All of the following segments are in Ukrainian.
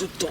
тут там.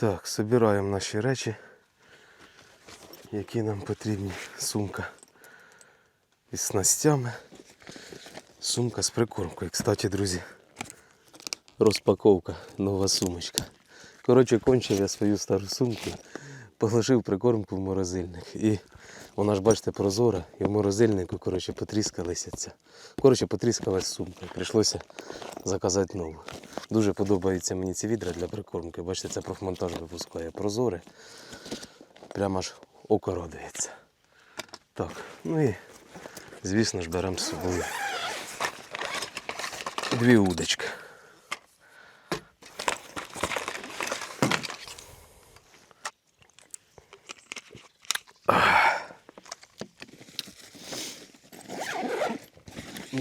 Так, збираємо наші речі, які нам потрібні. Сумка із снастями, сумка з прикормкою. Кстати, друзі, розпаковка, нова сумочка. Коротше, кончив я свою стару сумку, положив прикормку в морозильник. І вона ж, бачите, прозора, і в морозильнику коротше, потріскалися ця. Коротше, потріскалась сумка. Прийшлося заказати нову. Дуже подобаються мені ці відра для прикормки. Бачите, це профмонтаж випускає прозоре. Прямо аж око радується. Так, ну і звісно ж беремо з собою дві удочки.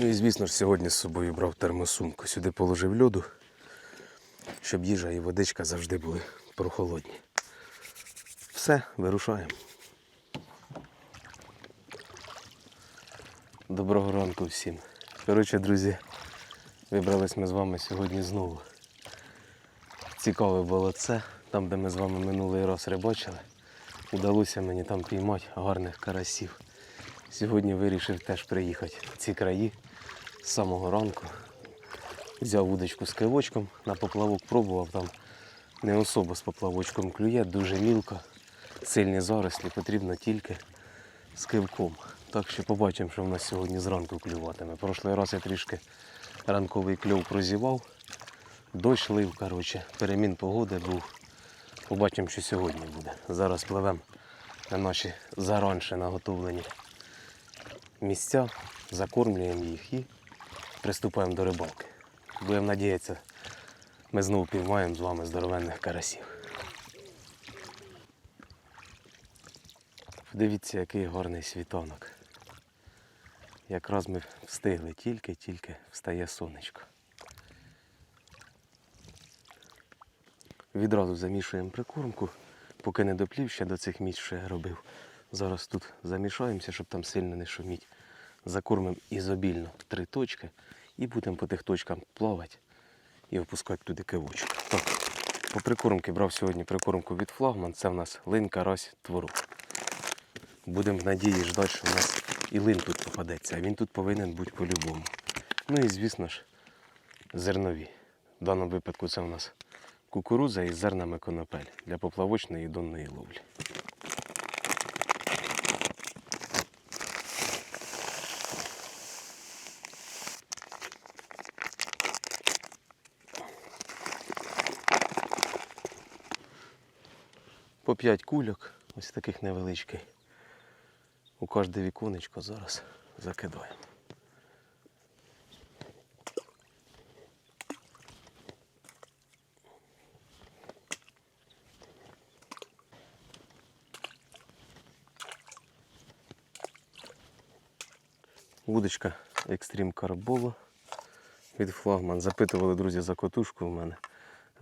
Ну і звісно ж сьогодні з собою брав термосумку. Сюди положив льоду, щоб їжа і водичка завжди були прохолодні. Все, вирушаємо. Доброго ранку всім. Коротше, друзі, вибрались ми з вами сьогодні знову. Цікаве було це, там, де ми з вами минулий раз рибачили. Удалося мені там піймати гарних карасів. Сьогодні вирішив теж приїхати в ці краї з самого ранку. Взяв вудочку з кивочком, на поплавок пробував, там не особо з поплавочком клює, дуже мілко, сильні зарослі, потрібно тільки з кивком. Так що побачимо, що в нас сьогодні зранку клюватиме. Прошлий раз я трішки ранковий кльов прозівав, дощ лив, коротше, перемін погоди був. Побачимо, що сьогодні буде. Зараз пливемо на наші заранше наготовлені місця, закормлюємо їх і приступаємо до рибалки. Будемо надіятися, ми знову піймаємо з вами здоровенних карасів. Подивіться, який гарний світанок. Якраз ми встигли тільки-тільки встає сонечко. Відразу замішуємо прикормку, поки не доплів ще до цих місць, що я робив. Зараз тут замішаємося, щоб там сильно не шуміть. Закормимо ізобільно три точки і будемо по тих точкам плавати і опускати туди кивочок. Так, по прикормки брав сьогодні прикормку від флагман. Це в нас лин, карась, творог. Будемо в надії ждати, що в нас і лин тут попадеться, а він тут повинен бути по-любому. Ну і звісно ж, зернові. В даному випадку це у нас кукурудза із зернами конопель для поплавочної і донної ловлі. По 5 кульок, ось таких невеличких. У кожне віконечко зараз закидаємо. Вудочка Extreme Carbola від флагман. Запитували друзі за котушку в мене.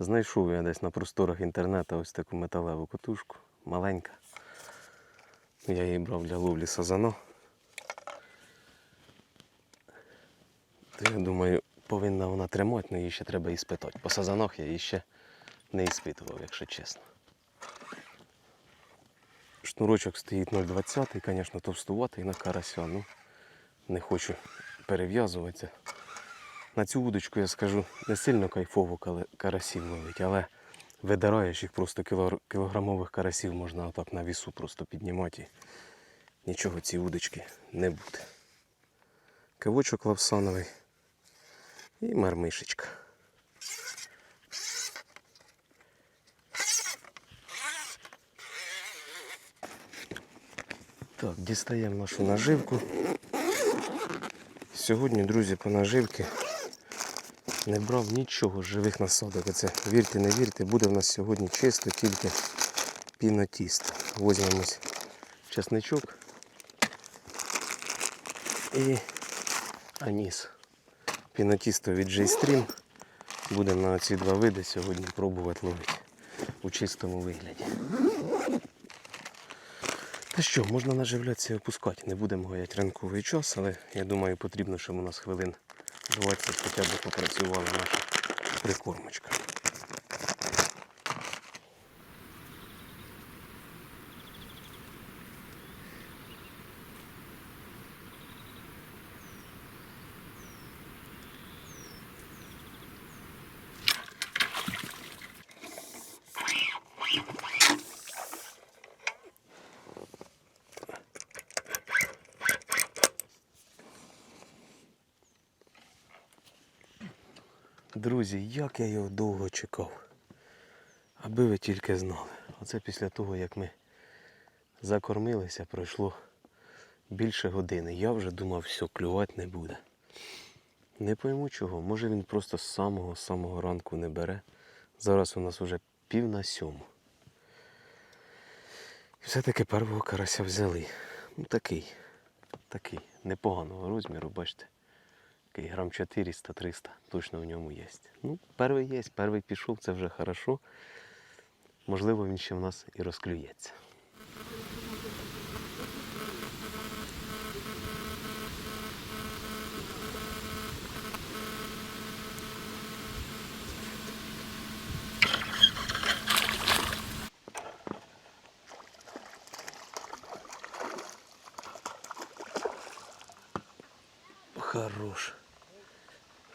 Знайшов я десь на просторах інтернету ось таку металеву котушку. Маленька. Я її брав для ловлі сазано. То я думаю, повинна вона тримати, але її ще треба іспитати. По сазанах я її ще не іспитував, якщо чесно. Шнурочок стоїть 0,20, звісно, товстуватий на карася. Ну, не хочу перев'язуватися. На цю удочку я скажу не сильно кайфово карасів ловить, але видираєш їх просто кілограмових карасів можна отак на вісу просто піднімати. Нічого ці удочки не буде. Кивочок лавсановий і мармишечка. Так, дістаємо нашу наживку. Сьогодні, друзі, по наживки не брав нічого живих насадок. Оце, вірте, не вірте, буде в нас сьогодні чисто тільки пінотіст. Возьмемо ось чесничок і аніс. Пінотісто від J-Stream. Будемо на ці два види сьогодні пробувати ловити у чистому вигляді. Та що, можна наживлятися і опускати. Не будемо гаяти ранковий час, але я думаю, потрібно, щоб у нас хвилин 20 хоча б попрацювала наша прикормочка. Друзі, як я його довго чекав. Аби ви тільки знали. Оце після того, як ми закормилися, пройшло більше години. Я вже думав, все, клювати не буде. Не пойму чого. Може він просто з самого самого ранку не бере. Зараз у нас вже пів на сьому. Все-таки першого карася взяли. Ну такий, такий, непоганого розміру, бачите. Такий грам 400-300 точно в ньому є. Ну, перший є, перший пішов, це вже хорошо. Можливо, він ще в нас і розклюється.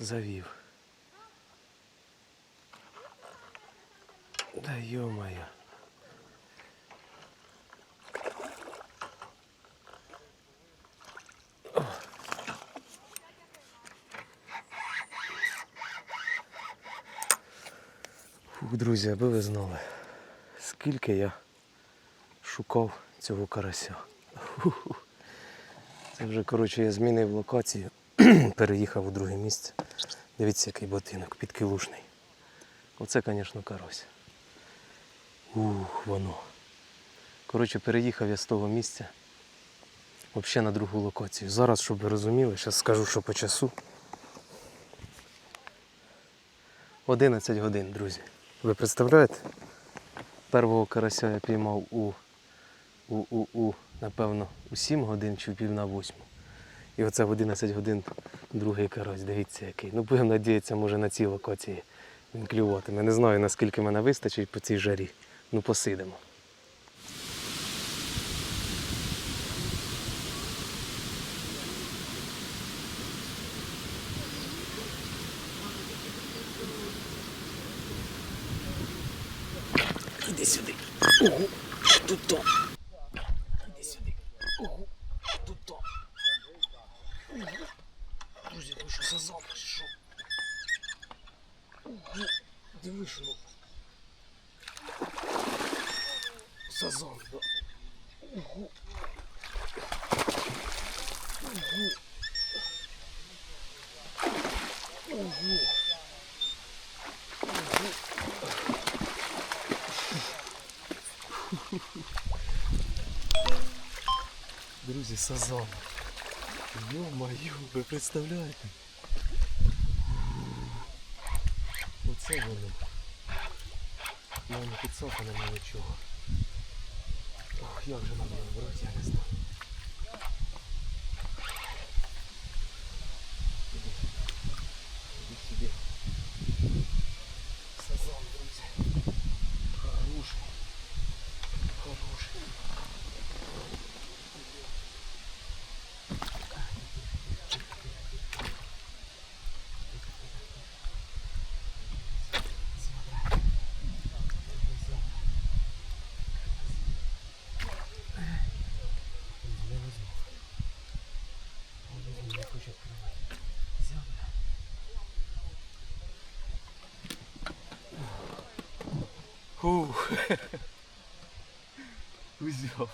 Завів. Да ё-моё. Фух, друзі, аби ви знали, скільки я шукав цього карася. Це вже, коротше, я змінив локацію, переїхав у друге місце. Дивіться, який ботинок, підкилушний. Оце, звісно, карась. Ух, воно. Коротше, переїхав я з того місця взагалі на другу локацію. Зараз, щоб ви розуміли, зараз скажу, що по часу. 11 годин, друзі. Ви представляєте? Первого карася я піймав у, у, у, у напевно, у 7 годин чи в пів на 8. І оце в 11 годин другий карась, дивіться який. Ну, будемо надіятися, може на цій локації він клюватиме. Не знаю, наскільки мене вистачить по цій жарі. Ну, посидимо. Іди сюди. Ого, тут то. Іди сюди. Ого, тут то. Ого. Друзі, ви що сазан чи що? Ого, диви, що. Сазан, да. Ого. Ого. Ого. Друзі, сазан. Йо-моє, ви представляєте? Оце воно. Я не підсохано нічого. Ох, як же нам брати, я не знаю. Іди. Іди сюди. Сазан, друзі. Хороший. Хороший. Не возьму. Он не хоче открывать. Земля. Фух. Узяв.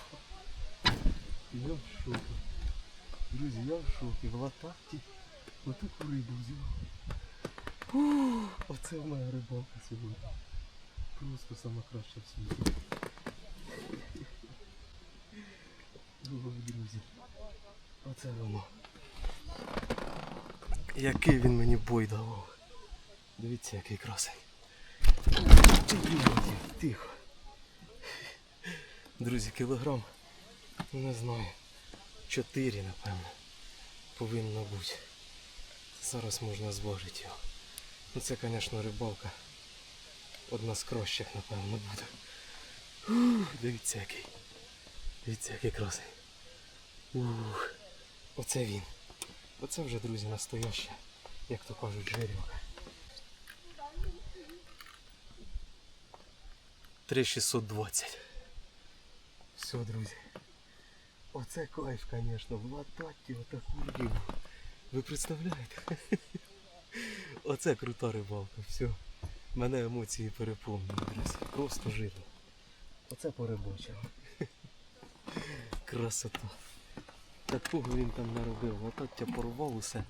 Я в шокі. Друзі, я в шокі. В лататі отаку рибу взяв. Фу, Оце в мене рибалка сьогодні. Просто сама краща в світі. Ой, друзі. Оце воно. Який він мені бой давав. Дивіться, який красень. Тихо. Друзі, кілограм, не знаю, 4, напевно, повинно бути. Зараз можна зважити його. Ну це, звісно, рибалка. Одна з кращих, напевно, буде. Ух, дивіться який. Дивіться, який красий. Ух, оце він. Оце вже, друзі, настояще, як то кажуть, жерівка. 3620. Все, друзі. Оце кайф, звісно, в лататі отаку рибу. Ви представляєте? Оце крута рибалка, все. Мене емоції переповнюють, друзі. Просто жирно. Оце порибочило. Красота. Такого він там наробив. Латаття порвав усе.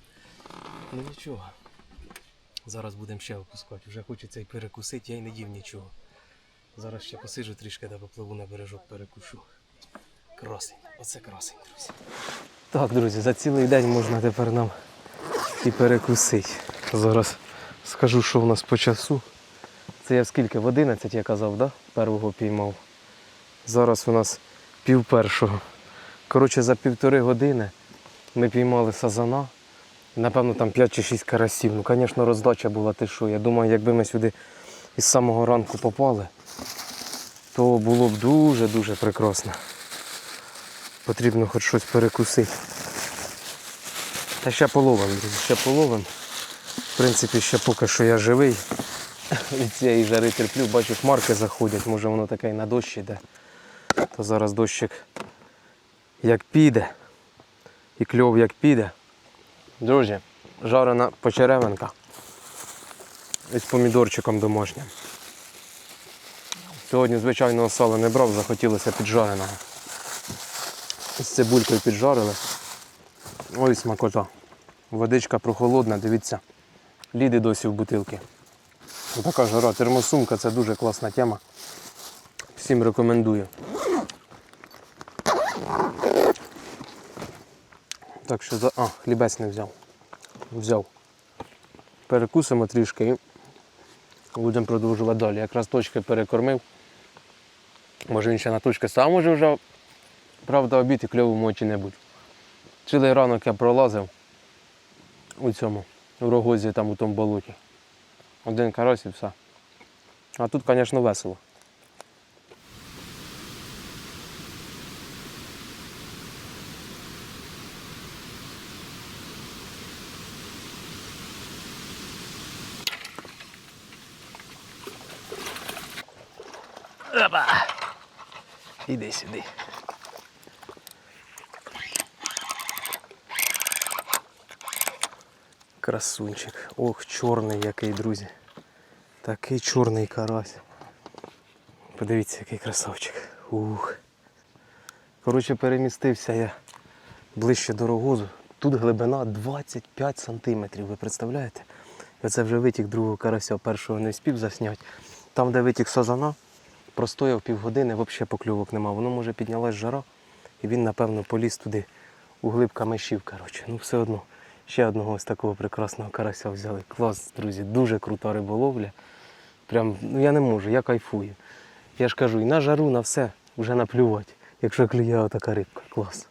Ну нічого. Зараз будемо ще опускати. Вже хочеться і перекусити, я й не їв нічого. Зараз ще посижу трішки, де попливу на бережок перекушу. Красень, оце красень, друзі. Так, друзі, за цілий день можна тепер нам і перекусити. Зараз скажу, що в нас по часу. Це я скільки? В 11 я казав, да? Первого піймав. Зараз у нас пів першого. Коротше, за півтори години ми піймали сазана. Напевно, там 5 чи 6 карасів. Ну, звісно, роздача була ти що. Я думаю, якби ми сюди із самого ранку попали, то було б дуже-дуже прекрасно. Потрібно хоч щось перекусити. Та ще половим, друзі, ще половим. В принципі, ще поки що я живий. Від цієї жари терплю, бачу, хмарки заходять, може воно таке і на дощ іде. То зараз дощик як піде, і кльов як піде. Друзі, жарена почеревинка із помідорчиком домашнім. Сьогодні звичайного сала не брав, захотілося піджареного. З цибулькою піджарили. Ой, смакота. Водичка прохолодна, дивіться. Ліди досі в бутилки. Така жара, термосумка це дуже класна тема. Всім рекомендую. Так що за... А, хлібець не взяв. Взяв. Перекусимо трішки і будемо продовжувати далі. Якраз точки перекормив. Може він ще на тучки сам може вже, правда, обід і кльовому очі не будь. Цілий ранок я пролазив у цьому, у рогозі там у тому болоті. Один карась і все. А тут, звісно, весело. Сюди. Красунчик. Ох, чорний який, друзі. Такий чорний карась. Подивіться, який красавчик. Ух. Коротше, перемістився я ближче до рогозу. Тут глибина 25 сантиметрів, ви представляєте? І Оце вже витік другого карася, першого не спів засняти. Там, де витік сазана, простояв півгодини, взагалі покльовок нема. Воно може піднялась жара, і він, напевно, поліз туди у глиб камешів. Коротше. Ну, все одно. Ще одного ось такого прекрасного карася взяли. Клас, друзі, дуже крута риболовля. Прям, ну я не можу, я кайфую. Я ж кажу, і на жару, на все, вже наплювати, якщо клює така рибка. Клас.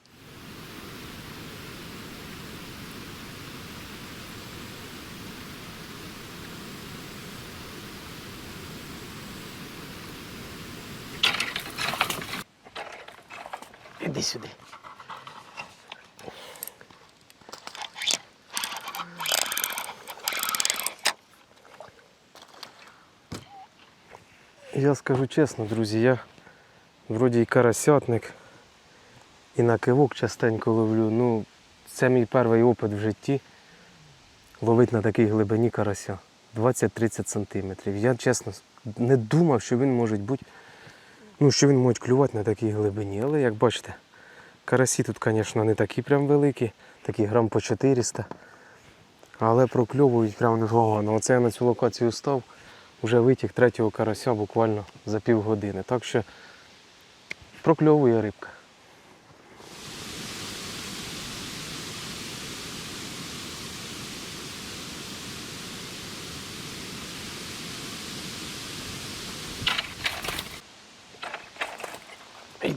Іди сюди. Я скажу чесно, друзі, я вроді і карасятник, і на кивок частенько ловлю. Ну, це мій перший опит в житті ловити на такій глибині карася. 20-30 сантиметрів. Я чесно не думав, що він може бути, ну, що він може клювати на такій глибині. Але як бачите, Карасі тут, звісно, не такі прям великі, такі грам по 400. Але прокльовують прям непогано. Оце я на цю локацію став, вже витік третього карася буквально за півгодини. Так що прокльовує рибка.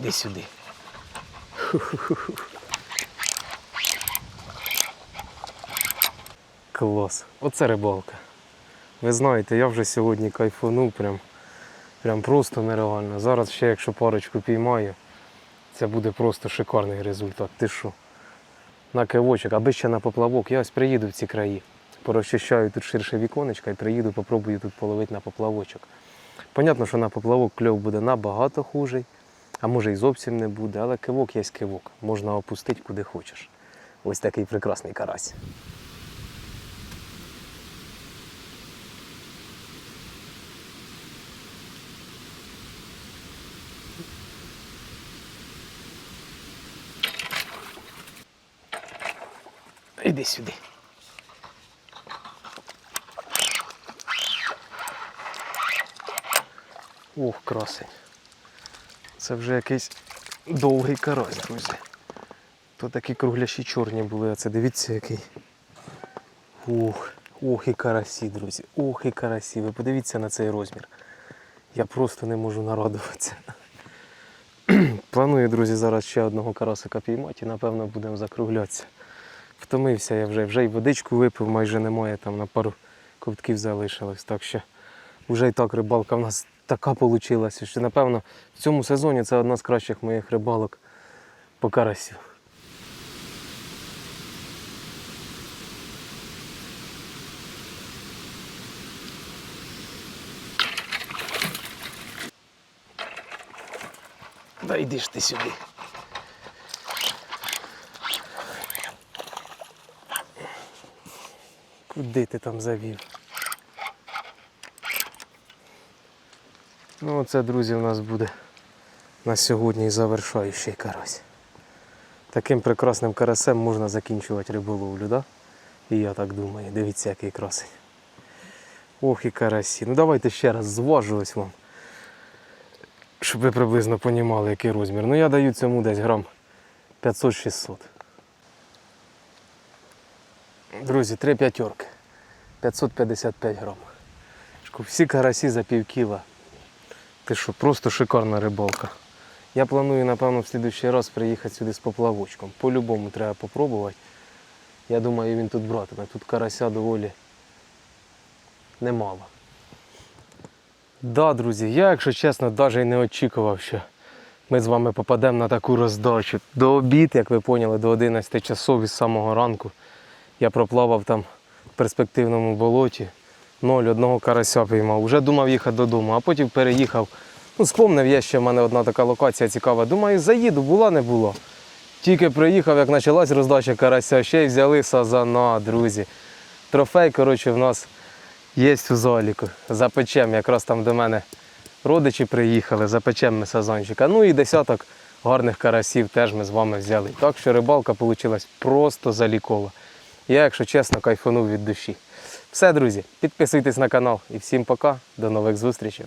Йди сюди. Клас. Оце рибалка. Ви знаєте, я вже сьогодні кайфанув прям, прям просто нереально. Зараз ще якщо парочку піймаю, це буде просто шикарний результат. Ти що? На кивочок, аби ще на поплавок. Я ось приїду в ці краї. Порозчищаю тут ширше віконечко і приїду, попробую тут половити на поплавочок. Понятно, що на поплавок кльов буде набагато хужий, а може і зовсім не буде, але кивок є кивок. Можна опустити куди хочеш. Ось такий прекрасний карась. Іди сюди. Ох, красень. Це вже якийсь довгий карась, друзі. То такі кругляші чорні були, а це дивіться який. Ух, ох і карасі, друзі. Ох і карасі. Ви подивіться на цей розмір. Я просто не можу нарадуватися. Планую, друзі, зараз ще одного карасика піймати і напевно будемо закруглятися. Втомився я вже, вже й водичку випив, майже немає, там на пару ковтків залишилось. Так що вже і так рибалка в нас така вийшла, що напевно в цьому сезоні це одна з кращих моїх рибалок по карасю. Да йди ж ти сюди. Куди ти там завів? Ну оце, друзі, у нас буде на сьогодні завершаючий карась. Таким прекрасним карасем можна закінчувати риболовлю, да? І я так думаю. Дивіться, який красень. Ох і карасі. Ну давайте ще раз зважу ось вам. Щоб ви приблизно розуміли, який розмір. Ну я даю цьому десь грам 500-600. Друзі, три п'ятерки. 555 грам. Всі карасі за пів кіла. Ти що, просто шикарна рибалка. Я планую, напевно, в слідуючий раз приїхати сюди з поплавочком. По-любому треба попробувати. Я думаю, він тут братиме. Тут карася доволі немало. Да, друзі, я, якщо чесно, навіть не очікував, що ми з вами попадемо на таку роздачу. До обід, як ви поняли, до 11 часов із самого ранку. Я проплавав там в перспективному болоті. Ноль одного карася піймав. Уже думав їхати додому, а потім переїхав. Ну, спомнив я, що в мене одна така локація цікава. Думаю, заїду, була, не було. Тільки приїхав, як почалась роздача карася, ще й взяли сазана, друзі. Трофей, коротше, в нас є у заліку. Запечем, якраз там до мене родичі приїхали, запечем ми сазанчика. Ну і десяток гарних карасів теж ми з вами взяли. Так що рибалка вийшла просто залікова. Я, якщо чесно, кайфанув від душі. Все, друзі, підписуйтесь на канал і всім пока, до нових зустрічей.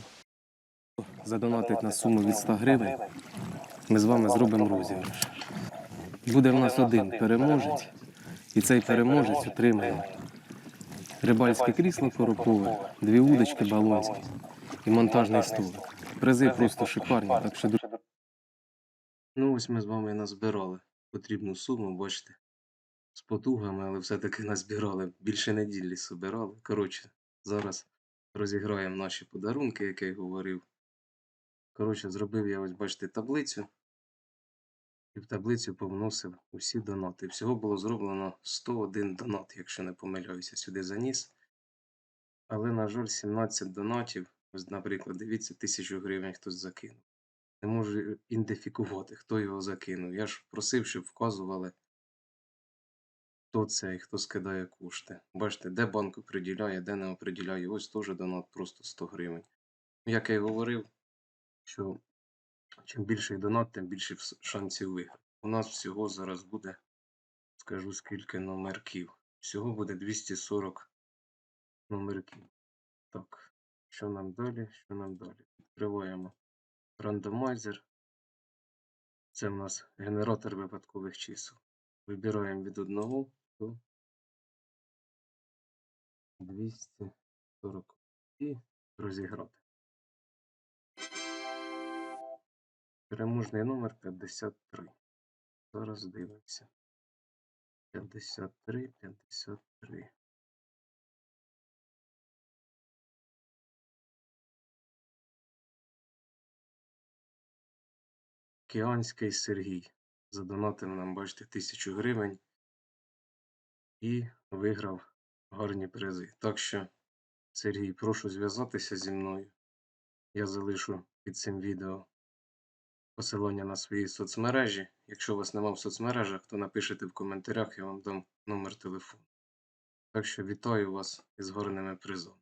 Задонатить на суму від 100 гривень. Ми з вами зробимо розіграш. Буде в нас один переможець, і цей переможець отримає рибальське крісло коробкове, дві удочки балонські і монтажний столик. Призи просто шикарні, так що. Ну ось ми з вами назбирали потрібну суму, бачите з потугами, але все-таки назбирали. Більше неділі збирали. Коротше, зараз розіграємо наші подарунки, як я й говорив. Коротше, зробив я ось, бачите, таблицю. І в таблицю повносив усі донати. Всього було зроблено 101 донат, якщо не помиляюся, сюди заніс. Але, на жаль, 17 донатів, ось, наприклад, дивіться, тисячу гривень хтось закинув. Не можу ідентифікувати, хто його закинув. Я ж просив, щоб вказували хто це і хто скидає кошти. Бачите, де банк оприділяє, де не оприділяє. Ось теж донат просто 100 гривень. Як я й говорив, що чим більший донат, тим більше шансів виграти. у нас всього зараз буде, скажу скільки номерків. Всього буде 240 номерків. Так, що нам далі? Що нам далі? Відкриваємо рандомайзер. Це в нас генератор випадкових чисел. Вибираємо від 1 до 240 і розіграти. Переможний номер 53. Зараз дивимося. 53, 53. Кіанський Сергій. Задонатив нам, бачите, 1000 гривень і виграв гарні призи. Так що, Сергій, прошу зв'язатися зі мною. Я залишу під цим відео посилання на свої соцмережі. Якщо у вас нема в соцмережах, то напишіть в коментарях, я вам дам номер телефону. Так що вітаю вас із гарними призами.